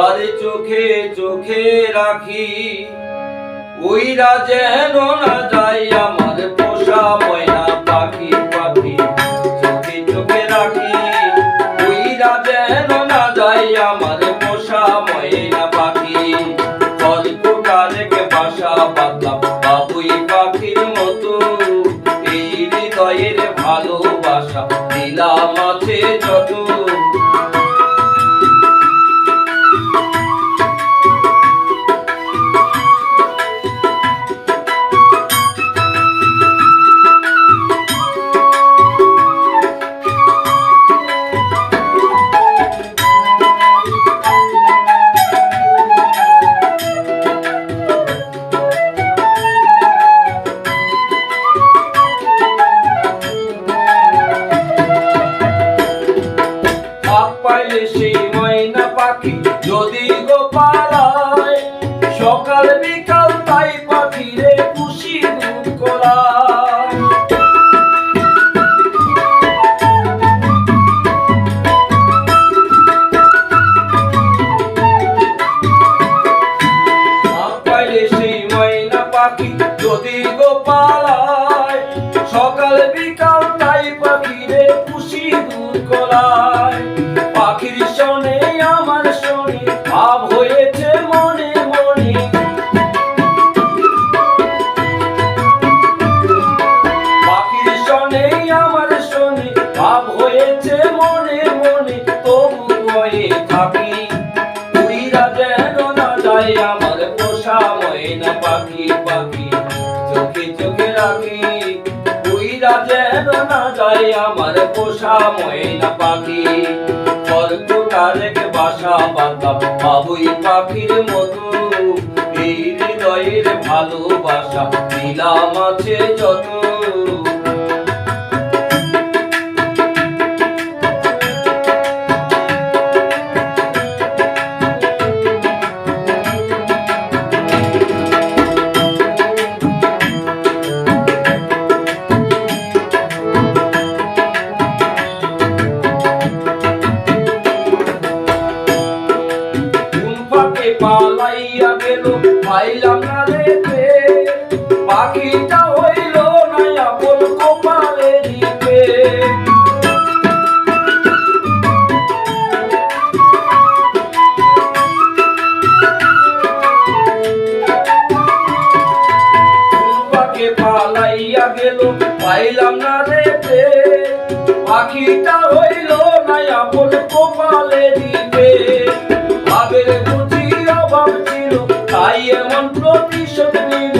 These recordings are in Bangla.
তার চোখে চোখে রাখি। ওইরা যেন না যায় আমার পোষা ময়না পাখি পাখি। চোখে চোখে রাখি। ওইরা যেন না যায় আমার পোষা ময়না পাখি। রেখে বাসা বাঁধলাম বাবুই পাখির মতো। এই হৃদয়ের ভালোবাসা দিলাম পাক পাইলে সেই ময়না পাখি যদি গো পালায় সকাল বিকাল তাই পাখি রে খুশি দুধ ময়না পাখি যদি গো পালায় সকাল বিকাল তাই পাখি রে খুশি দুধ করায় পাখি পাখি, চোখে চোখে রাখি। উইরা যেন না যায় আমার পোষা ময়না পাখি। খড়কুটা বাসা বাঁধলাম বাবুই পাখির মতো। এই হৃদয়ের ভালোবাসা দিলাম আছে যত পাইলাম না রে। পাখিটা হইল না আপন কপালে দিবে পালাইয়া গেল, পাইলাম না রে পাখিটা হইল না আপন কপালে দিবে এমন প্রতিশোধ নিল।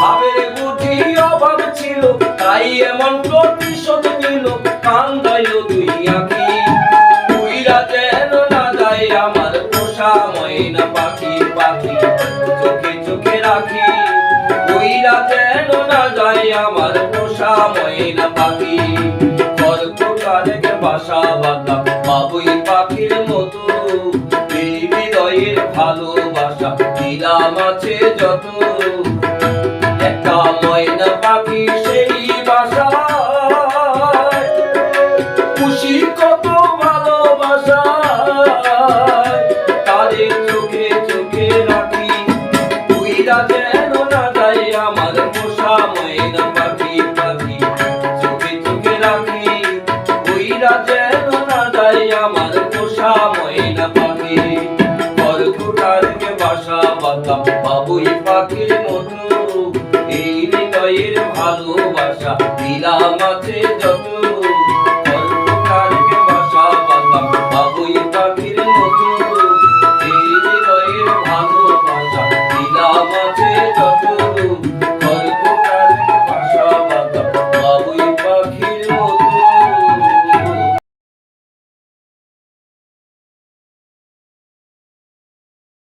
ভাবের বুঝি অভাব ছিল, তাই এমন প্রতিশোধ নিল। কান্দায় দুই আঁকি না যায় আমার পোষা ময়না পাখি পাখি চোখে রাখি। উইরা যেন না যায় আমার পোষা ময়না পাখি। পাখির মতো এই হৃদয়ের ভালোবাসা দিলাম আছে যত